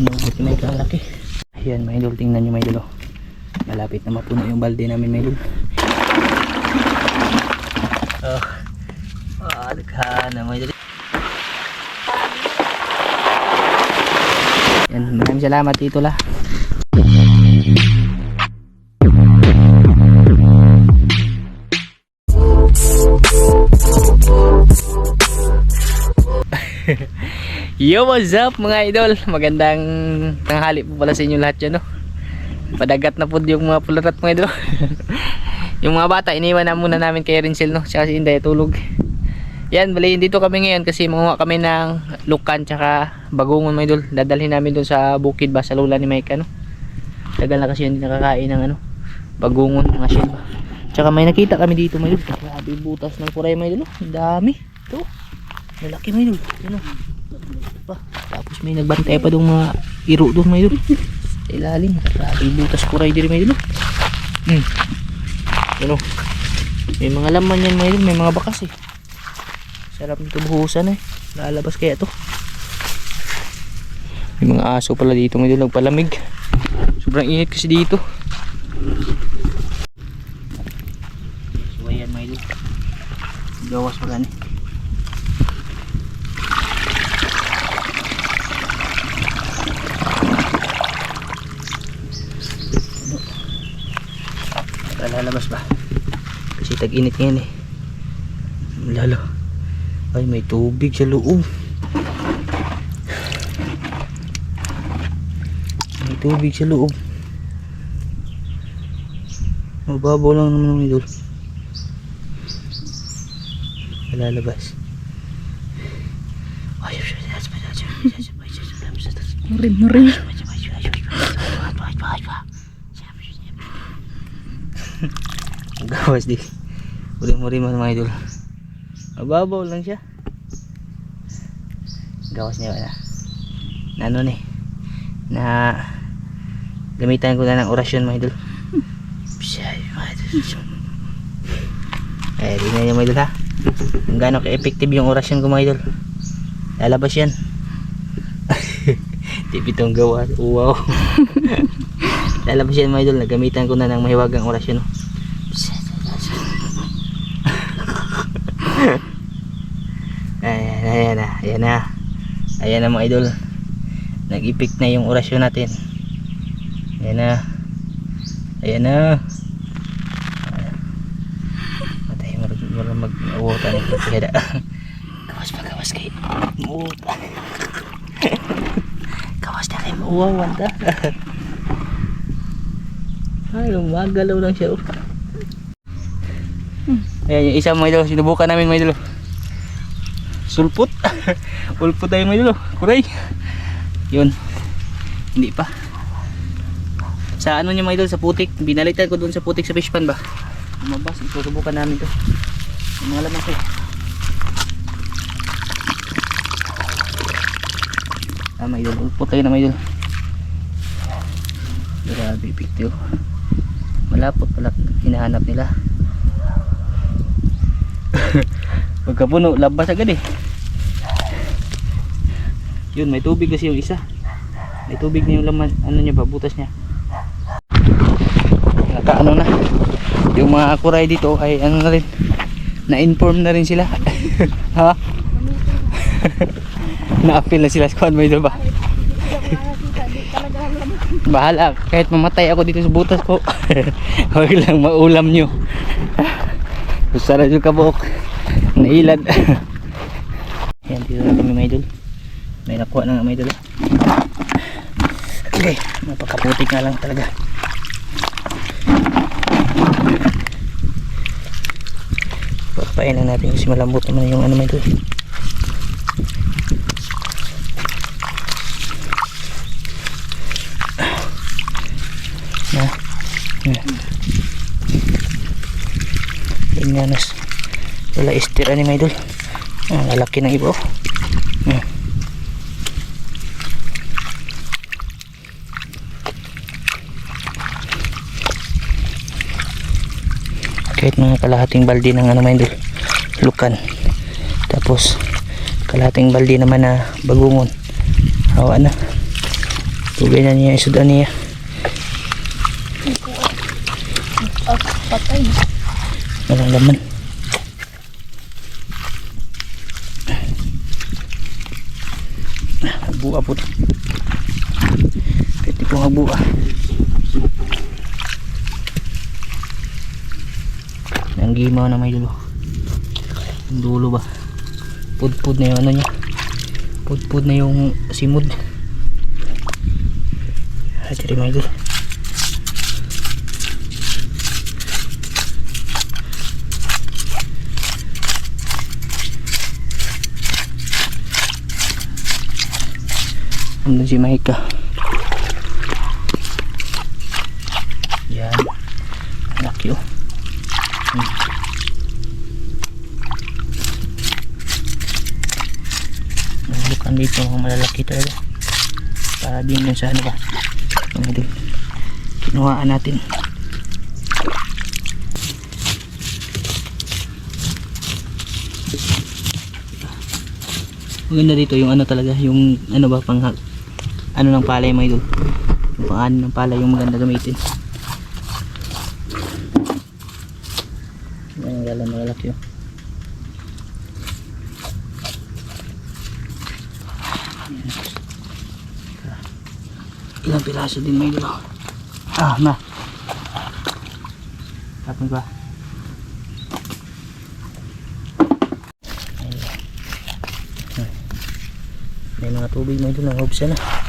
Yung may ang laki. Ayan mga idol, tingnan nyo mga idol. oh. Malapit na mapuno yung balde namin mga idol. Oh. Ah, daghan na mga idol. Yan, maraming salamat dito la. Yo, what's up mga idol? Magandang tanghali po pala sa inyo lahat dyan, no? Padagat na po yung mga pularat mga idol. yung mga bata, iniwan na muna namin kay Rinsel, no? Tsaka si Inday, tulog. Yan, bali, dito kami ngayon kasi manguha kami ng lukan tsaka bagungon mga idol. Dadalhin namin doon sa bukid ba, sa lula ni Mike, ano? Tagal na kasi hindi nakakain ng ano, bagungon, mga shell ba. Tsaka may nakita kami dito mga idol. Grabe butas ng kuray mga idol. Ang dami. Ito. Lalaki mga idol. Ano? Pa. Tapos may nagbantay pa doon mga iro doon may doon. Ilalim. Grabe butas kuray diri may doon. Hmm. Ano? May mga laman yan may doon. May mga bakas eh. Sarap nito buhusan eh. Lalabas kaya to. May mga aso pala dito may doon. Nagpalamig. Sobrang init kasi dito. So ayan may doon. Gawas pa gani. Lalabas ba kasi tag init ngayon eh lalo ay may tubig sa loob may tubig sa loob mababaw lang naman ng idol lalabas ay Marin, marin. Gawas di. Uri-muri man mga idol. Mababaw lang siya. Gawas niya na. Na ano ni? Na gamitan ko na ng orasyon mga idol. Eh, di na niya mga idol ha. Kung gaano ka-effective yung orasyon ko mga idol. Lalabas yan. Tipitong gawa. Wow. Lalabas yan mga idol. Nagamitan ko na ng mahiwagang orasyon. No? Ayan, na, ayan na. Ayan na mga idol. Nag-epic na yung orasyon natin. Ayan na. Ayan na. Matay mo rin mag-uwota ng kapihada. Gawas pa, gawas kay. Uwota. gawas na kay mauwawan ta. Ay, lumagalaw lang siya. oh. Ayan, yung isang mga idol, sinubukan namin mga idol. Sulput. Ulput tayo mga idol. Kuray. Yun. Hindi pa. Sa ano niya mga idol, sa putik. Binalitan ko doon sa putik sa fish pan ba. Lumabas, susubukan namin to. Yung mga laman ko. Ah, mga idol. Ulput tayo na mga idol. Grabe, picture. Malapot pala hinahanap nila. Pagkapuno, labas agad eh. Yun, may tubig kasi yung isa. May tubig na yung laman, ano niya ba, butas niya. Nakaano na. Yung mga kuray dito ay ano na rin. Na-inform na rin sila. ha? Na-appeal na sila kwan mo ba? Bahala, kahit mamatay ako dito sa butas ko. Huwag lang maulam nyo. Gusto na yung kabok. Nailad. Yan, dito na kami mga idol. May nakuha na nga mga idol. Okay, napakaputik nga lang talaga. Papain lang natin kasi malambot naman yung ano mga idol. Na. Na. Inyanas. Wala istira ni mga idol. Ah, lalaki ng iba. Ah. kahit mga kalahating balde ng ano mga idol lukan tapos kalahating balde naman na bagungon hawa na Tugay na niya isudan niya. Walang laman. Buka po. Pwede po nga buka. Ang gimaw na may dulo. Dulo ba? Pudpud na yung ano niya. Pudpud na yung simod. Ay, tiri may dulo. Andun si Maika. Yan. Laki oh. Hmm. Nahulukan dito mga malalaki talaga. Para din yun sa ano ba. Idol. Kinuhaan natin. Maganda dito yung ano talaga, yung ano ba pang ano ng palay mga idol. Yung pang ng palay yung maganda gamitin. Yan ang galang malalaki oh. Ilang piraso din mga idol. oh. Ah, na. Tapon ba? May mga tubig mo ito, nangubsa na.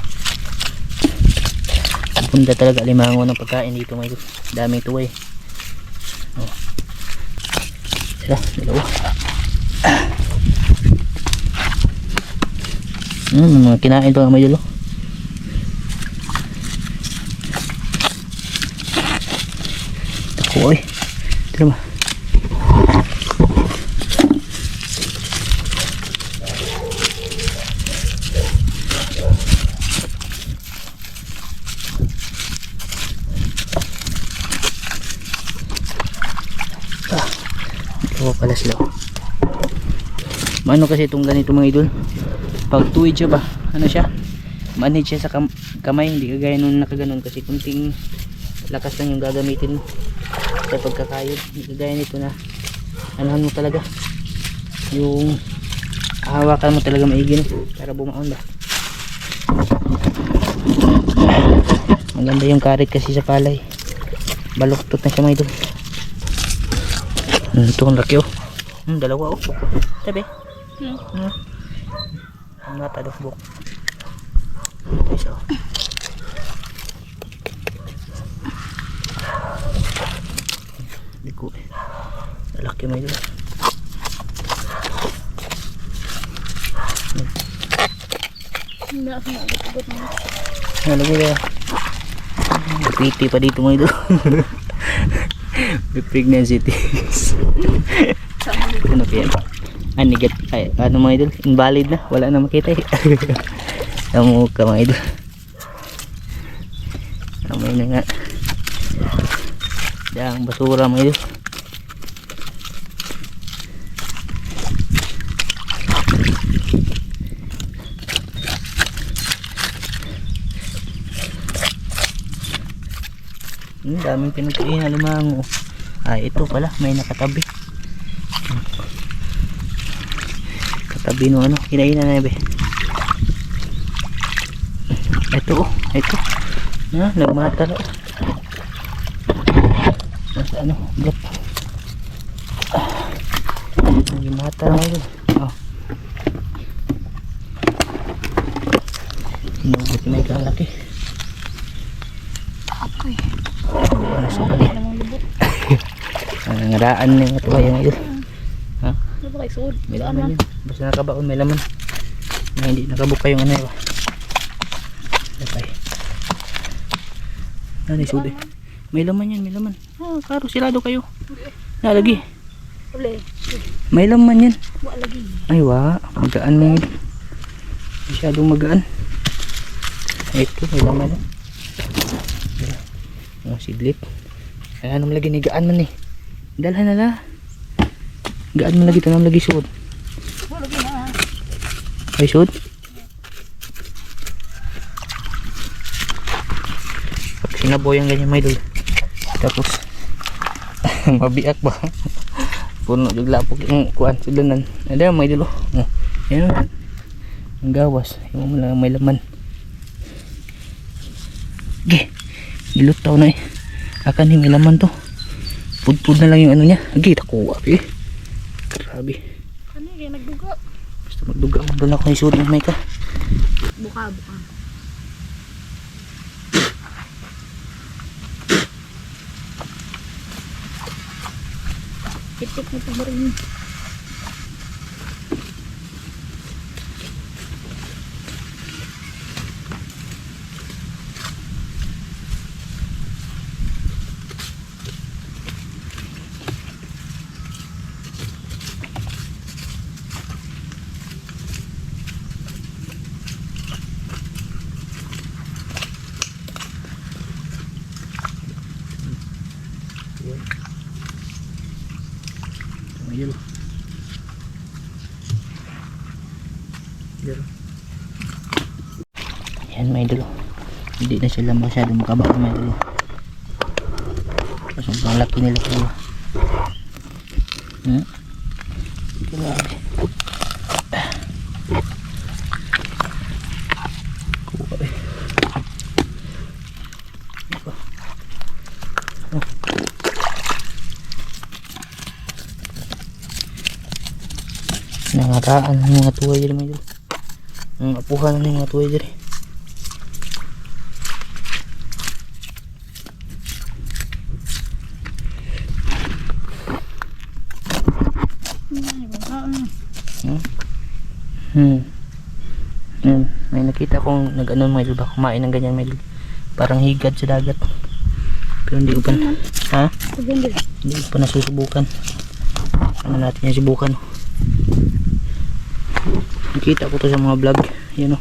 Punta talaga limango ng pagkain dito mga. Daming tuway. Oh. Sila, dalawa. Mga kinain to mga idol. oh. Ako eh. Tira ba? Oo pala sila. Mano kasi itong ganito mga idol. Pag tuwid siya ba? Ano siya? Manage siya sa kam kamay. Hindi kagaya nung nakaganon kasi kunting lakas lang yung gagamitin sa pagkakayod. Hindi kagaya nito na anuhan mo talaga. Yung hawakan mo talaga maigi no? para bumaon ba. Maganda yung karit kasi sa palay. Baluktot na siya mga idol. Ito ang laki oh. Hmm, dalawa oh. Tabi. Hmm. Hmm. Ang mata daw buk. Isa. Hindi ko eh. Lalaki mo yun. Hindi ako nakagot mo. Ba yan? Piti pa dito mo ito. May pregnancy test. Ano kaya? Ah, negat, ay, ano mga idol? Invalid na. Wala na makita eh. Kamu ka mga idol. Kamay na nga. Dahang basura mga idol. Hmm, daming pinagkain na limango. Ah, ito pala, may nakatabi. Katabi no ano, kinain na nebe. Ito oh, ito. Na, nagmata na. oh. Nasa ano, blok. Ah, Nagmata na yun. Oh. Inugot na ikaw laki. ako eh. Ano sa bali? Ano? Ang ngaraan na yung ito yung. Suod? May laman yun. Basta nakabaon may laman. Na hindi nakabuka yung ano yun. Okay. Ano sud eh. May laman yan, may laman. Ah, karo silado kayo. Nalagi. Uli. May laman yan. Wa lagi. Ay wa, magaan mo. Masyadong magaan. Ito, may laman yan. Oh, sidlip. Kaya naman lagi ni gaan man eh. Dalhan na la. Gaan man lagi tanam lagi sud. Ay sud. naboy ang ganyan mga idol. Tapos, mabiak ba? Puno yung lapok yung kuan silanan. Ada mga idol oh. Oh, Yan oh. Ang gawas. Yung mo lang may laman. Ge. Ilutaw na eh. Akan ni may laman to. Pudpud na lang yung ano niya. Ge, takuha eh. Grabe. Ano yung nagdugo? Basta magduga mo doon ako isuot ng may ka. Buka, buka. Itik mo ito rin. Ayun. Yan may dulo. Hindi na sila masyado makabao may dulo. Kasi ang laki nila kuya. Hmm? Grabe. Eh. Oh. Nangataan ng mga tuway diri may dulo. Ang apuhan ng mga tuway diri. Hmm. Hmm. Yun, may nakita kong nag-ano may ba kumain ng ganyan may parang higad sa dagat. Pero hindi ko pa ha? Paganda. Hindi ko pa nasusubukan. Ano natin yung subukan. Nakita ko to sa mga vlog. Yan o.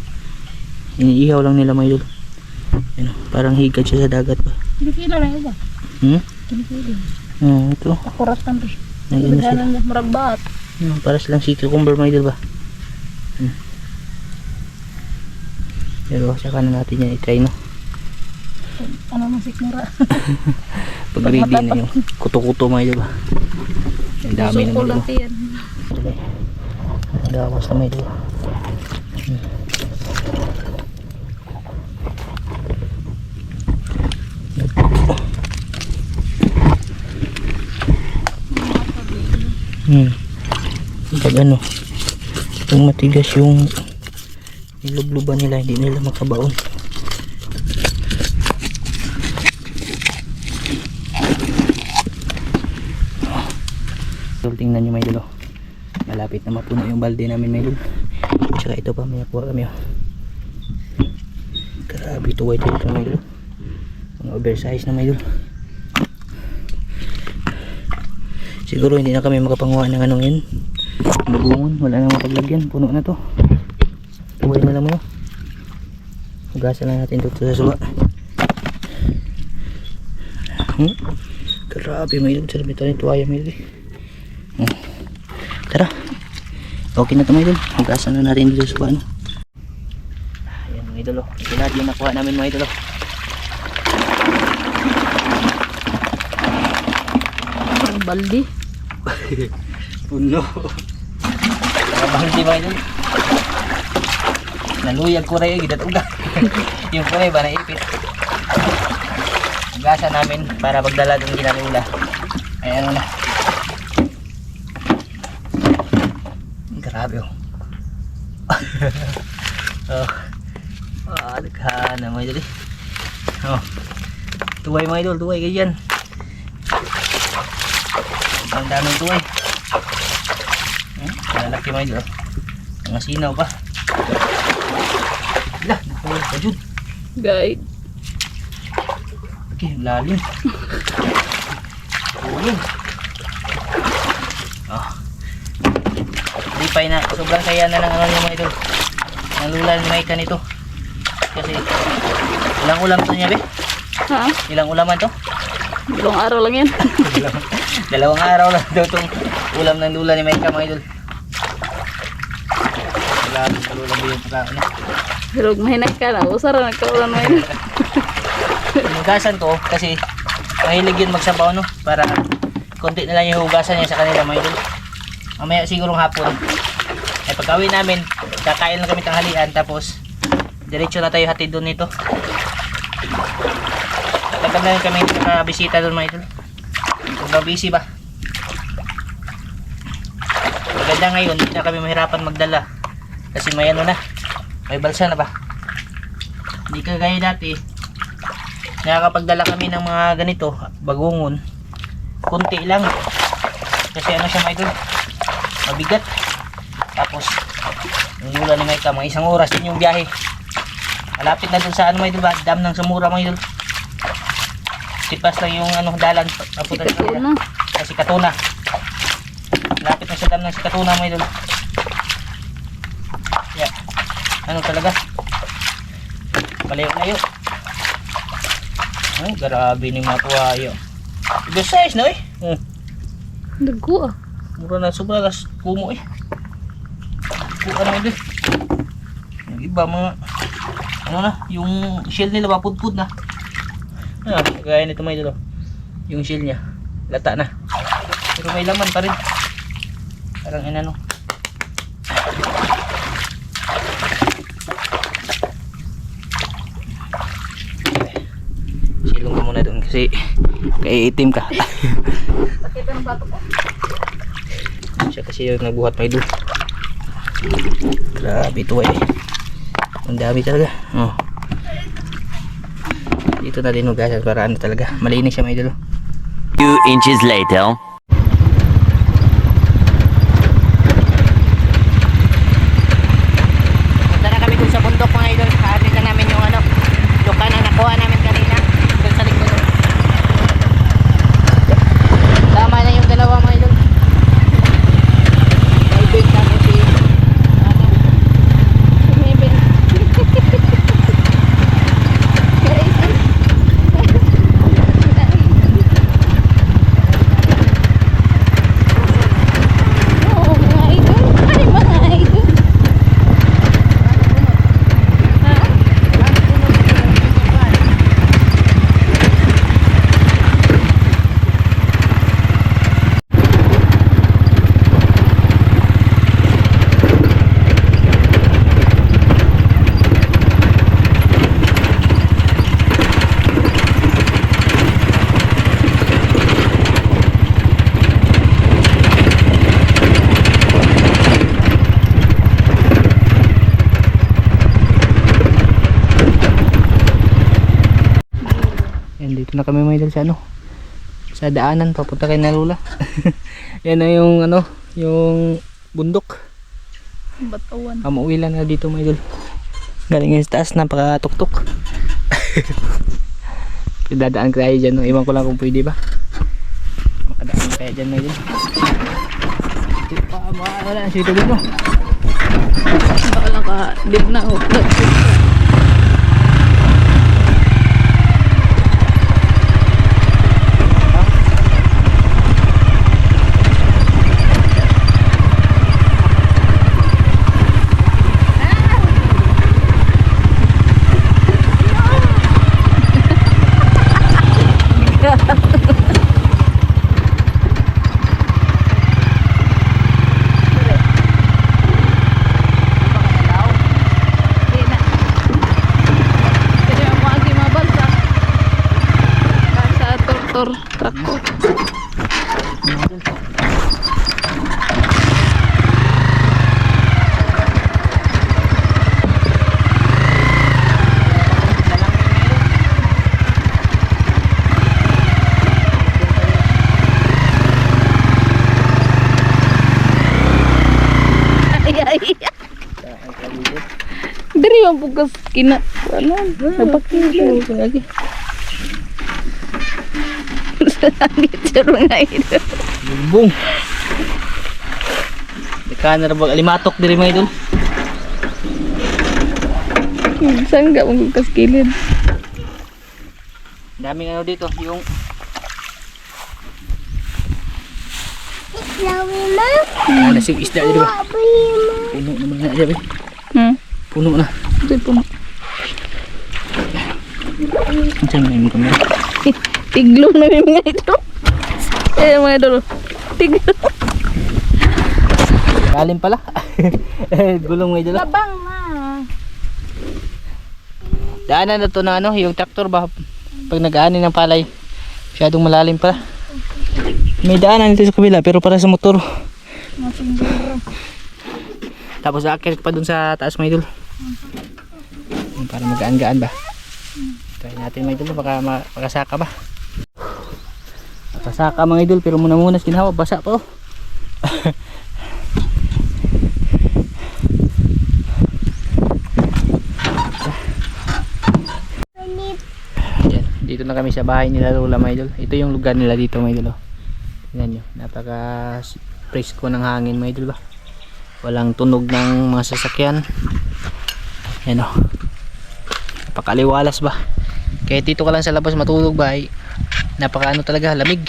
Iniihaw lang nila may Yan o. Parang higad siya sa dagat ba. Kinikila na yun ba? Hmm? Kinikila. Hmm, ito. Akurat lang rin. May ano sila. Lang maragbat. Hmm, para silang si cucumber may ba. Hmm. Pero saka na natin yan i-try no. Ano man sikmura. Pag ready na yung kuto-kuto may ba. Ang dami dito. tiyan. Ang gawas na may dito. Hmm. Pag ano, pag matigas yung nilubluban nila, hindi nila makabaon. So, tingnan nyo may dulo. Malapit na mapuno yung balde namin may dulo. Tsaka ito pa, may nakuha kami. Oh. Grabe ito white ito may dulo. Mga oversize na may dulo. Siguro hindi na kami makapanguha ng anong yun. Bagungon, wala na mapaglagyan. Puno na to. Tuway na lang mo. Hugasan lang natin dito sa suwa. Hmm? Grabe may dulo. Sarap ito tuwaya may dulo. Hmm. Tara. Okay na ito mga idol. Hugasan na natin dito sa suwa. No? Ayan mga idol. oh. Ito lahat yung nakuha namin mga idol. oh. Baldi. Puno. Abang di ba yun? Naluyag ko rin, gidat uga. yung kulay ba naipit. Ugasan namin para pagdala doon ginalula. Ay ano na. Grabe oh. oh. Ah, daghan na mga idol eh. Oh. Tuway mga idol, tuway ganyan. Ang daming tuway. Malalaki mga idol. oh. Mga sinaw pa. Wala, nakuha pa dyan. Guide. Okay, lalim. Kulong. Oh. Lipay na. Sobrang saya na ng ano niya mga idol. Ang lula ni Maika nito. Kasi ilang ulam to niya be? Ha? Ilang ulaman to? Dalawang araw lang yan. Dalawang araw lang daw itong ulam ng lula ni Maika mga idol. Lula ba yung pagkain. Pero mahinay ka na. Usara nagkaulan mo yun. Hinugasan ko kasi mahilig yun magsabaw no para konti na lang yung hugasan niya sa kanila mga idol. Mamaya sigurong hapon. Ay pagkawin namin, kakain lang kami tanghalian tapos diretso na tayo hatid doon nito. Tagal na kami nakabisita doon mga idol. Kung busy ba? Maganda ngayon, hindi na kami mahirapan magdala. Kasi may ano na, may balsa na ba? Hindi kagaya dati, nakakapagdala kami ng mga ganito, bagungon. Kunti lang. Kasi ano siya mga idol, mabigat. Tapos, yung lula ni Maika, mga isang oras din yung biyahe. Malapit na dun sa ano mga idol ba, dam ng Sumura mga idol. Tipas lang yung ano dalan papunta kanila. Katuna. Kasi Katuna. Lapit na sa dam ng si Katuna mga idol. Ano talaga? Malayo-layo. Oh, grabe ni mga tuwayo. Good size no eh. Oh, Dago ah. mura na sobra gas kumo eh. Kuha na idol. Yung iba mga ano na, yung shell nila mapudpud na. Ah, kaya nito idol. oh. Yung shell niya, lata na. Pero may laman pa rin. Parang inano. Silong ka muna doon kasi kaiitim ka. Pakita ng bato ko. Siya kasi yung nagbuhat may doon. Grabe ito eh. Ang dami talaga. Oh. Dito na din hugasan para ano talaga. Malinis siya may dulo. Few inches later. Punta na kami dun sa bundok mga idol. Haatin na namin yung ano, luka na nakuha namin kanina. Dun sa likod. Tama na yung dalawa mga idol. May big tapos si ano, Maybe. Oo, mga idol. Ay, mga idol. Ha? Yan, dito na kami mga idol sa ano. Sa daanan, papunta kay Nalula. Yan na yung ano, yung bundok. Batawan. Kamuwi lang na dito mga idol. Galing yung taas, napakatuktok. Dadaan kaya dyan, no? iwan ko lang kung pwede ba. Makadaan kaya dyan mga idol. Wala na siya mo. Baka lang ka, dig na oh. ako. Di na. Kasi ang mga gimabal sa sa tortor tractor. Ay, ay. Bukas kina. Ano? Nagpakilo. Lagi. Dito nga ito. Bumbong. Ika na rabag alimatok diri mga idol. Saan ka magbukas kilid? Daming ano dito, yung Ah, nasing isda dito ba? Puno naman na dyan. eh. Hmm? Puno na. Ito po. Diyan may mga kamera. Tiglong na yung mga ito. Eh mga idol. Tiglong. Lalim pala. Gulong mga idol. Labang na. Daanan na to na ano, yung traktor ba? Pag nag-aani ng palay. Masyadong malalim pala. May daanan dito sa kabila pero para sa motor. Tapos aakyat pa dun sa taas mga idol. Yung Para magaan-gaan ba? Try natin mga idol baka ma- makasaka ba? Makasaka mga idol pero muna muna ginawa basa pa oh. Yan, dito na kami sa bahay nila Lola mga idol. Ito yung lugar nila dito mga idol. oh. Tingnan nyo, napaka presko ng hangin mga idol ba. Walang tunog ng mga sasakyan. Yan o. Napakaliwalas ba. Kaya dito ka lang sa labas matulog ba ay napaka ano talaga lamig.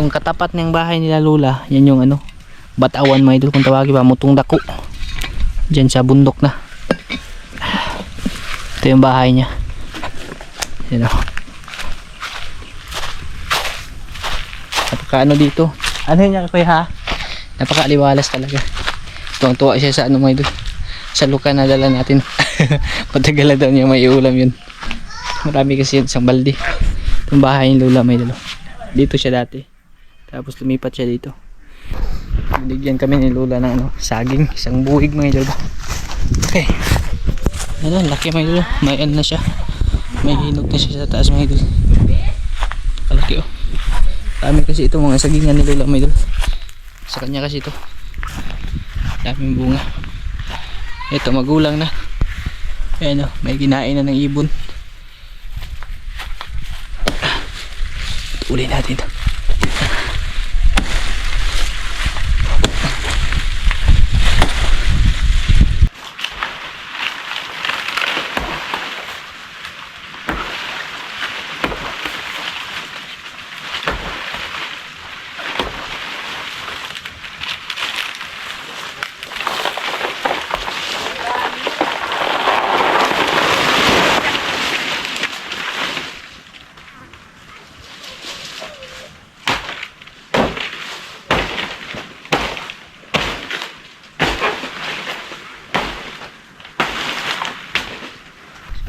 Yung katapat ng bahay nila Lola, yan yung ano, batawan mga idol kung tawagin ba, mutong dako. Diyan sa bundok na. Ito yung bahay niya. Yan o. Napaka ano dito. Ano niya kuya ha? Napaka-aliwalas talaga. Tuwang-tuwa siya sa ano mga idol. Sa luka na dala natin. Matagal na daw niya may ulam yun. Marami kasi yun isang balde. Itong bahay ni Lola may dalo. Dito siya dati. Tapos lumipat siya dito. Binigyan kami ni Lola ng ano, saging. Isang buhig mga ba? Okay. Ano, laki mga idol. May ano na siya. May hinog na siya sa taas mga idol. Kalaki oh. Dami kasi ito mga sagingan ni Lola mga idol. Sa kanya kasi ito. Daming bunga. Ito magulang na. Ayan oh, may kinain na ng ibon. Uli natin ito.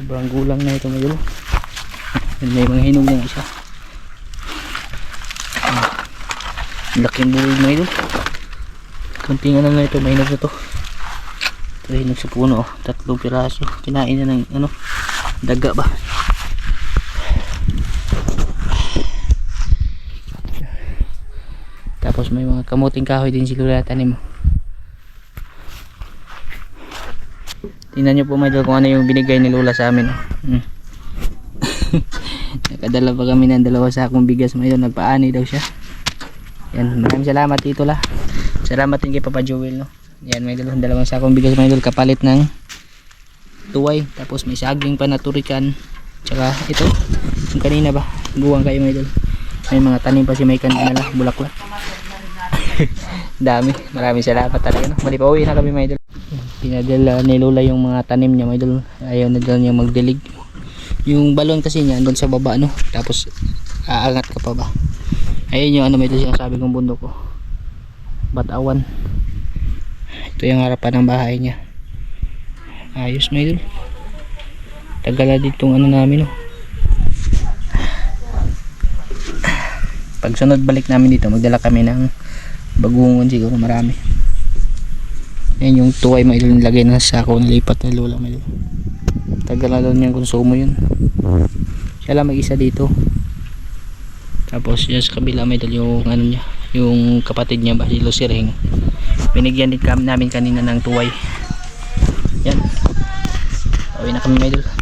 Sobrang gulang na ito mga idol. Yan, May mga hinog na isa. Ang Laking buhay mga idol. Kunting ano na ito, may hinog na to. Ito hinog sa puno, oh. tatlong piraso. Kinain na ng ano, daga ba? Tapos may mga kamuting kahoy din si Lula tanim. Tingnan nyo po mga idol kung ano yung binigay ni Lola sa amin. oh. Mm. Nakadala pa kami ng dalawa sa akong bigas idol. Nagpaani daw siya. Yan, maraming salamat tito la. Salamat din kay Papa Joel no. Yan mga idol, dalawang sakong bigas mga kapalit ng tuway. Tapos may saging pa na turikan. Tsaka ito, yung kanina ba, buwang kayo mga. May mga tanim pa si may kanina la, bulaklak. Dami, maraming salamat talaga no. Mali pa uwi na kami mga pinadala ni Lola yung mga tanim niya mga idol ayaw na daw niya magdilig yung balon kasi niya andun sa baba no? Tapos aangat ka pa ba? Ayun yung ano may sinasabi kong bundok ko batawan. Ito yung harapan ng bahay niya. Ayos mga idol tagal na ditong ano namin no pag sunod balik namin dito. Magdala kami ng bagungon siguro marami. Yan yung tuway may nilagay na sa sako nilipat ni Lola may tagal na doon yung konsumo yun. Siya lang mag isa dito. Tapos yan sa kabila may dal yung ano niya yung kapatid niya ba si Lucireng binigyan din kami namin kanina ng tuway. Yan. Uwi na kami may dal